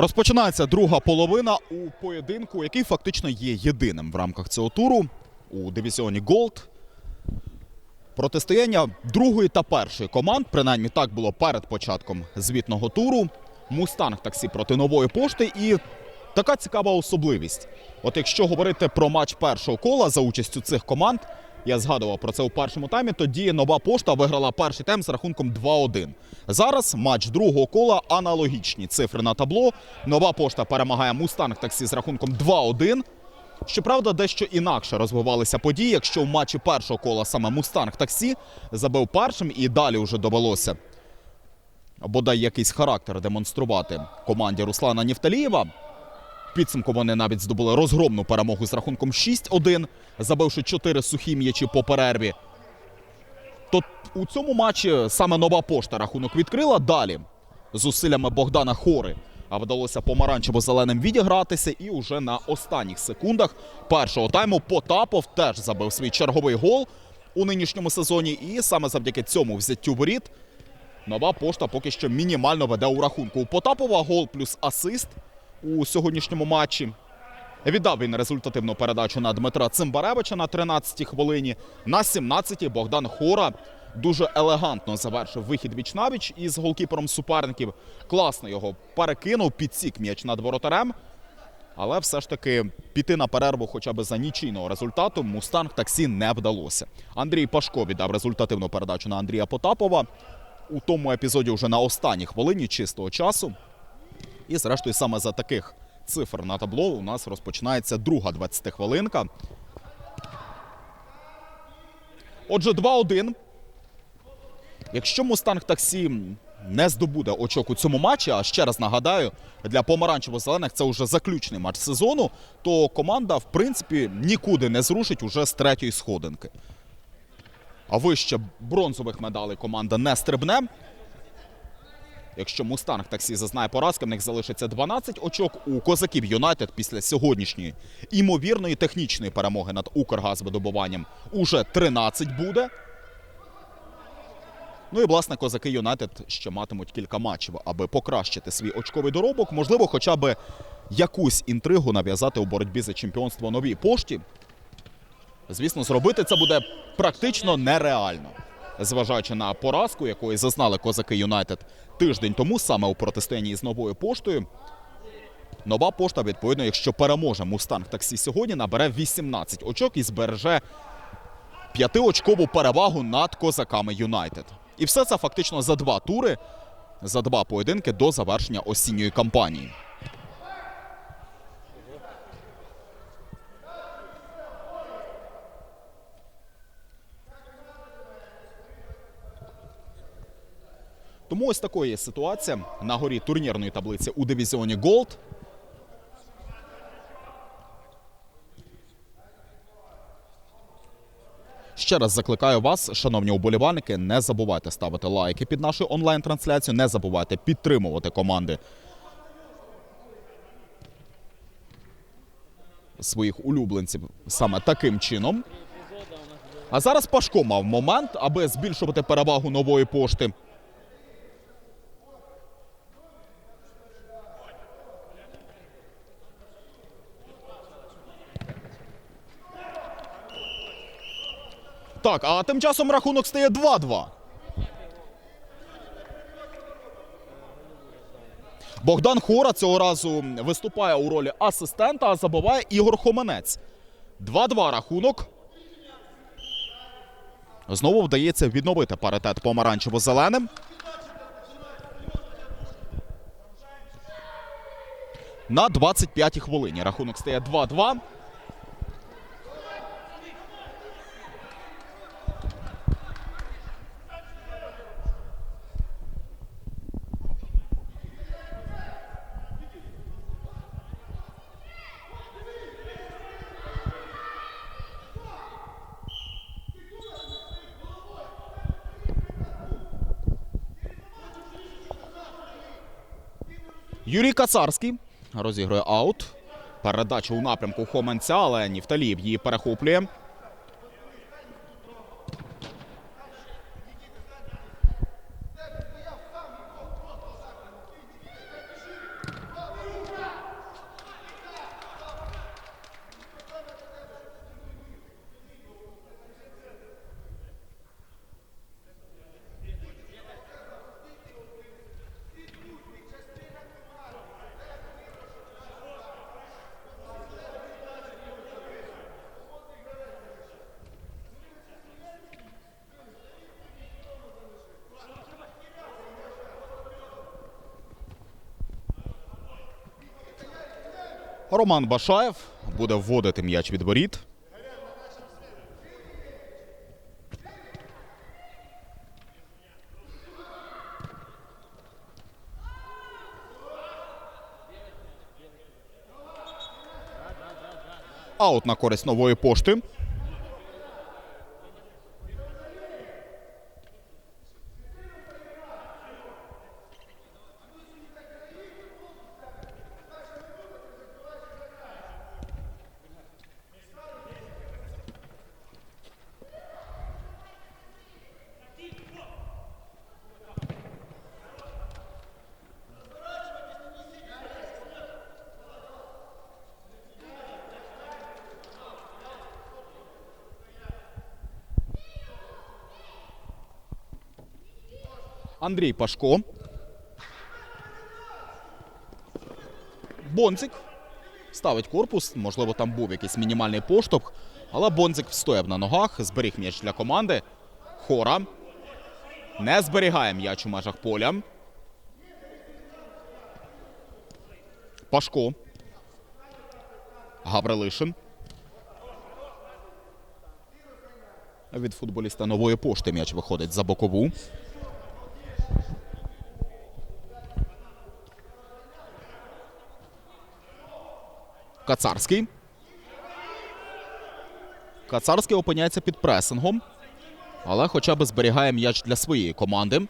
Розпочинається друга половина у поєдинку, який фактично є єдиним в рамках цього туру у дивізіоні Голд. Протистояння другої та першої команд, принаймні так було перед початком звітного туру. Мустанг таксі проти нової пошти. І така цікава особливість. От якщо говорити про матч першого кола за участю цих команд, я згадував про це у першому таймі. Тоді нова пошта виграла перший тайм з рахунком 2-1. Зараз матч другого кола аналогічні цифри на табло. Нова пошта перемагає Мустанг таксі з рахунком 2-1. Щоправда, дещо інакше розвивалися події, якщо в матчі першого кола саме Мустанг таксі забив першим і далі вже довелося бодай якийсь характер демонструвати команді Руслана Нєфталієва. Підсумку вони навіть здобули розгромну перемогу з рахунком 6-1, забивши 4 сухі м'ячі по перерві. То у цьому матчі саме нова пошта рахунок відкрила. Далі зусиллями Богдана Хори а вдалося помаранчево-зеленим відігратися. І уже на останніх секундах першого тайму Потапов теж забив свій черговий гол у нинішньому сезоні. І саме завдяки цьому взяттю воріт нова пошта поки що мінімально веде у рахунку. У Потапова гол плюс асист у сьогоднішньому матчі. Віддав він результативну передачу на Дмитра Цимбаревича на 13-й хвилині. На 17-й Богдан Хора дуже елегантно завершив вихід віч-навіч із голкіпером суперників. Класно його перекинув, підсік м'яч над воротарем. Але все ж таки піти на перерву хоча б за нічийного результату Мустанг таксі не вдалося. Андрій Пашко віддав результативну передачу на Андрія Потапова. У тому епізоді вже на останній хвилині чистого часу. І зрештою саме за таких цифр на табло у нас розпочинається друга 20 хвилинка. Отже, 2-1. Якщо Мустанг таксі не здобуде очок у цьому матчі, а ще раз нагадаю, для помаранчево-зелених це вже заключний матч сезону, то команда, в принципі, нікуди не зрушить уже з третьої сходинки. А вище бронзових медалей команда не стрибне. Якщо Мустанг таксі зазнає поразки, в них залишиться 12 очок. У козаків Юнайтед після сьогоднішньої імовірної технічної перемоги над Укргазвидобуванням уже 13 буде. Ну і власне козаки Юнайтед ще матимуть кілька матчів, аби покращити свій очковий доробок. Можливо, хоча б якусь інтригу нав'язати у боротьбі за чемпіонство новій пошті. Звісно, зробити це буде практично нереально, зважаючи на поразку, якої зазнали козаки Юнайтед тиждень тому, саме у протистоянні з новою поштою. Нова пошта, відповідно, якщо переможе Мустанг таксі сьогодні, набере 18 очок і збереже п'ятиочкову перевагу над козаками Юнайтед. І все це фактично за два тури, за два поєдинки до завершення осінньої кампанії. Тому ось такою є ситуація на горі турнірної таблиці у дивізіоні Голд. Ще раз закликаю вас, шановні уболівальники, не забувайте ставити лайки під нашу онлайн-трансляцію, не забувайте підтримувати команди своїх улюбленців саме таким чином. А зараз Пашко мав момент, аби збільшувати перевагу нової пошти. Так, а тим часом рахунок стає 2-2. Богдан Хора цього разу виступає у ролі асистента, а забиває Ігор Хоменець. 2-2 рахунок. Знову вдається відновити паритет помаранчево-зеленим. На 25-й хвилині рахунок стає 2-2. Юрій Кацарський розігрує аут. Передача у напрямку Хоменця, але Нівталієв її перехоплює. Роман Башаєв буде вводити м'яч від воріт. Аут на користь нової пошти. Андрій Пашко. Бонцик ставить корпус. Можливо, там був якийсь мінімальний поштовх. Але Бонцик встояв на ногах, зберіг м'яч для команди. Хора. Не зберігає м'яч у межах поля. Пашко. Гаврилишин. Від футболіста нової пошти м'яч виходить за бокову. Кацарський. Кацарський опиняється під пресингом, але хоча б зберігає м'яч для своєї команди.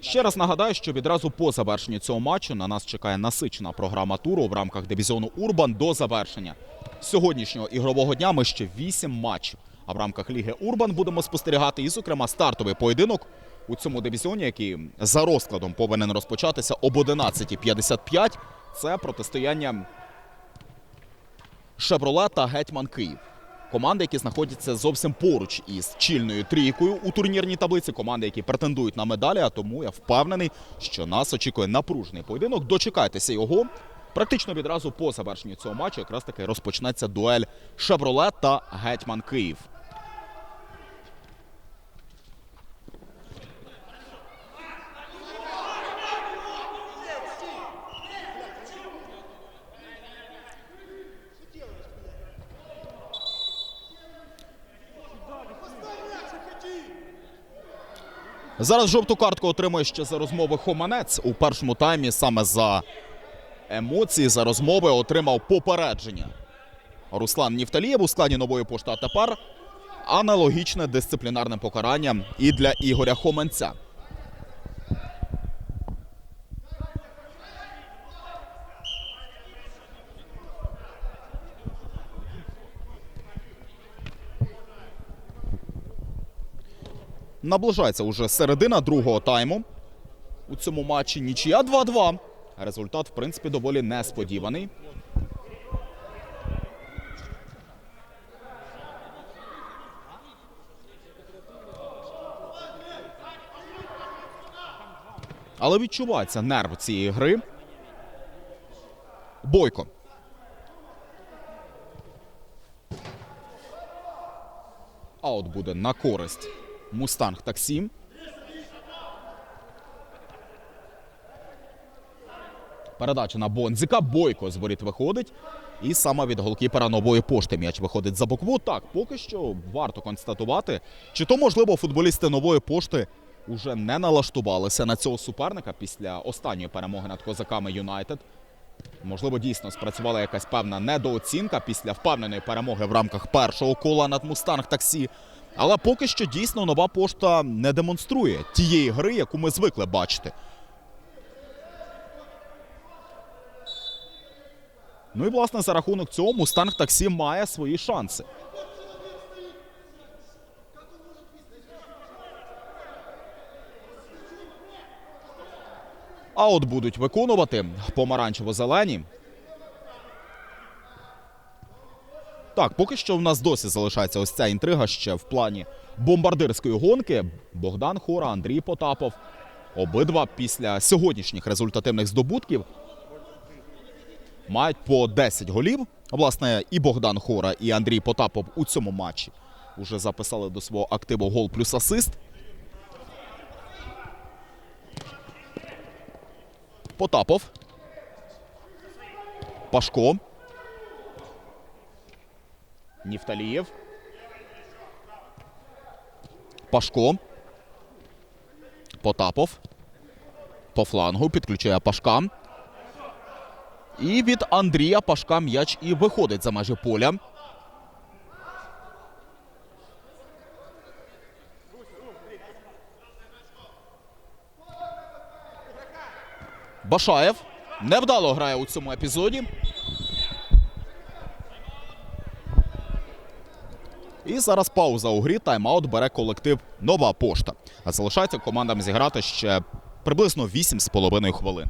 Ще раз нагадаю, що відразу по завершенні цього матчу на нас чекає насичена програма туру в рамках дивізіону Урбан до завершення сьогоднішнього ігрового дня. Ми ще вісім матчів. А в рамках Ліги Урбан будемо спостерігати і, зокрема, стартовий поєдинок у цьому дивізіоні, який за розкладом повинен розпочатися об 11.55. Це протистояння Шевроле та Гетьман Київ. Команди, які знаходяться зовсім поруч із чільною трійкою у турнірній таблиці, команди, які претендують на медалі. А тому я впевнений, що нас очікує напружений поєдинок. Дочекайтеся його. Практично відразу по завершенню цього матчу якраз таки розпочнеться дуель Шевроле та Гетьман Київ. Зараз жовту картку отримує ще за розмови Хоманець у першому таймі. Саме за емоції, за розмови отримав попередження. Руслан Нівталієв у складі нової пошти. А тепер аналогічне дисциплінарне покарання і для Ігоря Хоменця. Наближається уже середина другого тайму. У цьому матчі нічия 2-2. Результат, в принципі, доволі несподіваний. Але відчувається нерв цієї гри. Бойко. Аут буде на користь Мустанг Таксі. Передача на Бонзика. Бойко з воріт виходить. І саме від голкіпера нової пошти м'яч виходить за букву. Так, поки що варто констатувати, чи то, можливо, футболісти нової пошти уже не налаштувалися на цього суперника після останньої перемоги над козаками Юнайтед. Можливо, дійсно спрацювала якась певна недооцінка після впевненої перемоги в рамках першого кола над Мустанг Таксі. Але поки що дійсно нова пошта не демонструє тієї гри, яку ми звикли бачити. Ну і власне за рахунок цього Мустанг Таксі має свої шанси. А от будуть виконувати помаранчево-зелені. Так, поки що в нас досі залишається ось ця інтрига ще в плані бомбардирської гонки. Богдан Хора, Андрій Потапов. Обидва після сьогоднішніх результативних здобутків мають по 10 голів. Власне, і Богдан Хора, і Андрій Потапов у цьому матчі вже записали до свого активу гол плюс асист. Потапов. Пашко. Нівталієв. Пашко. Потапов. По флангу підключає Пашка. І від Андрія Пашка м'яч і виходить за межі поля. Башаєв невдало грає у цьому епізоді. І зараз пауза у грі. Тайм-аут бере колектив Нова пошта. А залишається командам зіграти ще приблизно 8,5 хвилин.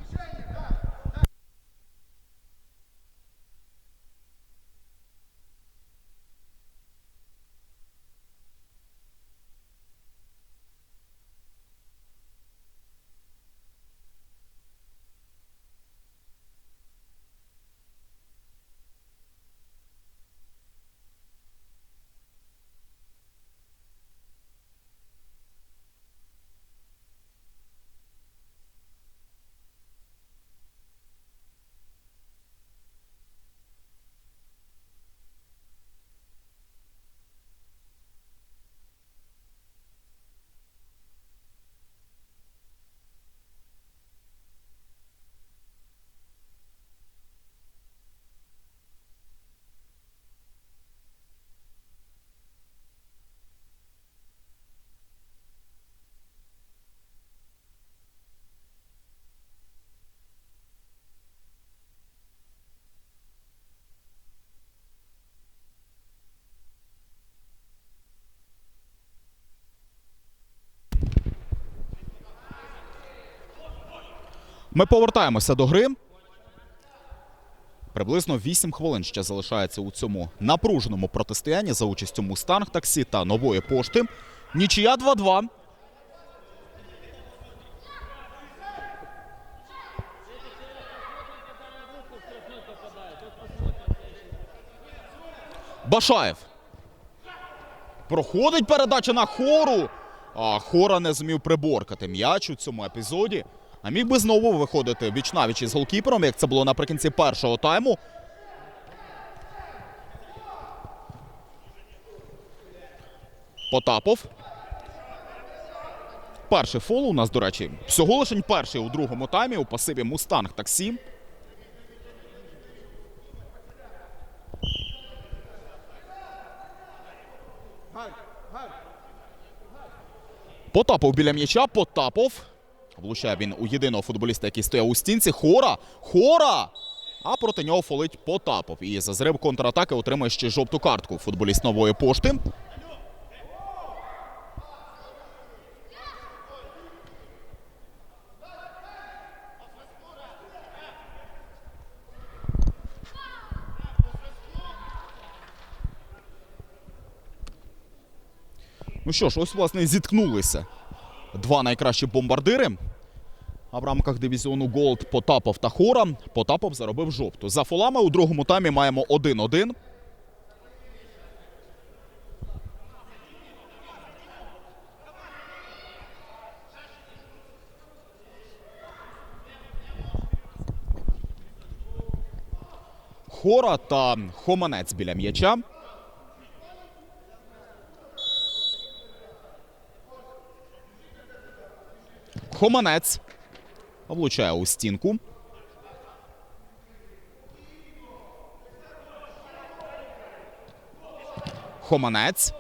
Ми повертаємося до гри. Приблизно 8 хвилин ще залишається у цьому напруженому протистоянні за участю Мустанг таксі та нової пошти. Нічия 2-2. Башаєв. Проходить передача на хору. А хора не зумів приборкати м'яч у цьому епізоді. А міг би знову виходити віч навіч із голкіпером, як це було наприкінці першого тайму. Потапов. Перший фол у нас, до речі, всього лише перший у другому таймі у пасиві Мустанг таксі. Потапов біля м'яча. Потапов. Влучає він у єдиного футболіста, який стояв у стінці. Хора! Хора! А проти нього фолить Потапов. І за зрив контратаки отримує ще жовту картку футболіст нової пошти. Ну що ж, ось власне зіткнулися два найкращі бомбардири. А в рамках дивізіону Голд Потапов та Хора. Потапов заробив жовту. За фолами у другому таймі маємо 1-1. Хора та Хоманець біля м'яча. Хоманець влучає у стінку. Хоманець.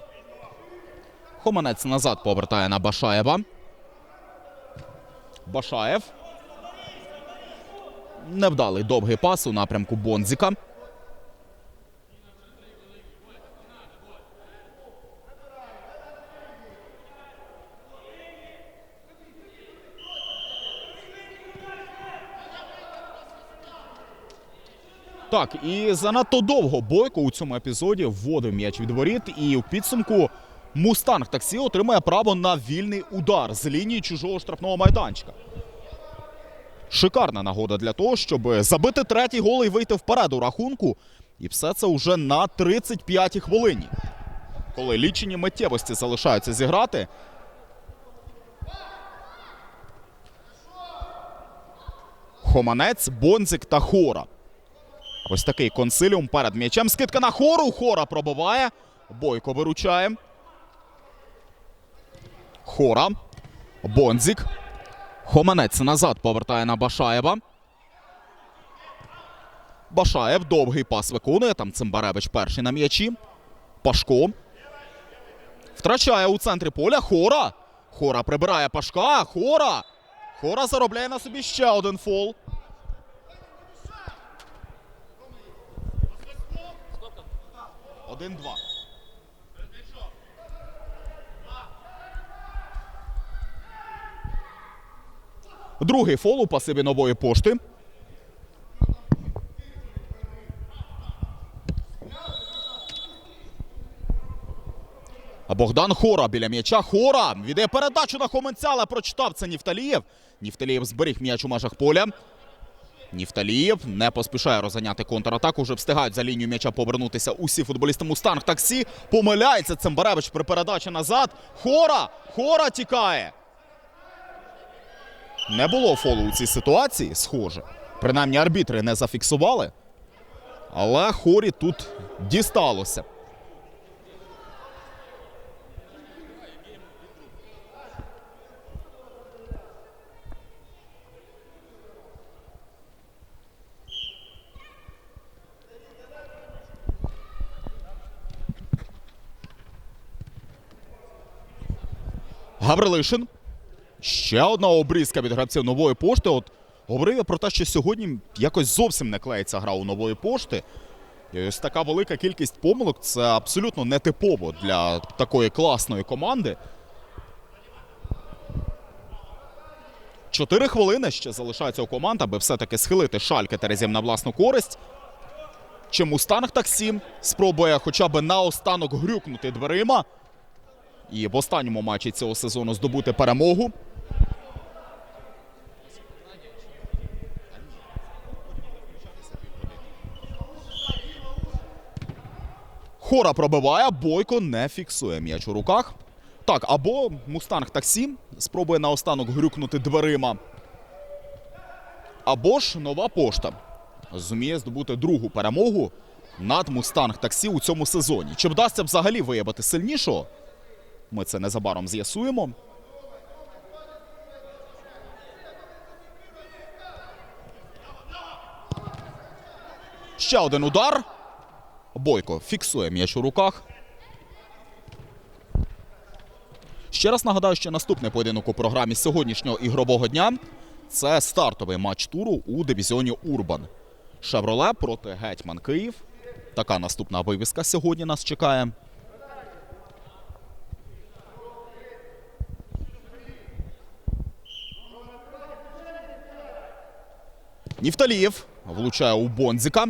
Хоманець назад повертає на Башаєва. Башаєв. Невдалий довгий пас у напрямку Бонзіка. Так, і занадто довго Бойко у цьому епізоді вводив м'яч від воріт, і у підсумку Мустанг таксі отримає право на вільний удар з лінії чужого штрафного майданчика. Шикарна нагода для того, щоб забити третій гол і вийти вперед у рахунку. І все це вже на 35-й хвилині. Коли лічені миттєвості залишаються зіграти. Хоманець, Бонзик та Хора. Ось такий консиліум перед м'ячем. Скидка на хору. Хора пробиває. Бойко виручає. Хора. Бонзик. Хоманець назад повертає на Башаєва. Башаєв довгий пас виконує. Там Цимбаревич перший на м'ячі. Пашко. Втрачає у центрі поля. Хора. Хора прибирає Пашка. Хора. Хора заробляє на собі ще один фол. Один-два. Другий фол у пасиві нової пошти. Богдан Хора біля м'яча. Хора віддає передачу на Хоменця, але прочитав це Нівталієв. Нівталієв зберіг м'яч у межах поля. Нівталієв не поспішає розганяти контратаку. Вже встигають за лінію м'яча повернутися усі футболісти Мустанг таксі. Помиляється Цимбаревич при передачі назад. Хора! Хора тікає. Не було фолу у цій ситуації, схоже. Принаймні арбітри не зафіксували. Але хорі тут дісталося. Гаврилишин. Ще одна обрізка від гравців нової пошти. От говорив я про те, що сьогодні якось зовсім не клеїться гра у нової пошти. І ось така велика кількість помилок це абсолютно нетипово для такої класної команди. Чотири хвилини ще залишається у команд, аби все-таки схилити шальки Терезів на власну користь. Чи Мустанг таксі спробує хоча б наостанок грюкнути дверима і в останньому матчі цього сезону здобути перемогу. Хора пробиває, Бойко не фіксує м'яч у руках. Так, або Мустанг таксі спробує наостанок грюкнути дверима. Або ж нова пошта зуміє здобути другу перемогу над Мустанг таксі у цьому сезоні. Чи вдасться взагалі виявити сильнішого? Ми це незабаром з'ясуємо. Ще один удар. Бойко фіксує м'яч у руках. Ще раз нагадаю, що наступний поєдинок у програмі сьогоднішнього ігрового дня це стартовий матч туру у дивізіоні Урбан. Шевроле проти Гетьман Київ. Така наступна вивіска сьогодні нас чекає. Нівталієв влучає у Бонзіка.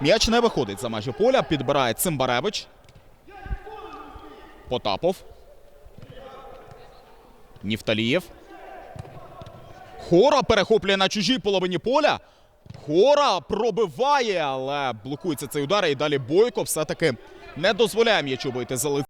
М'яч не виходить за межі поля. Підбирає Цимбаревич. Потапов. Нівталієв. Хора перехоплює на чужій половині поля. Хора пробиває, але блокується цей удар. І далі Бойко все-таки не дозволяє м'ячу вийти за лице.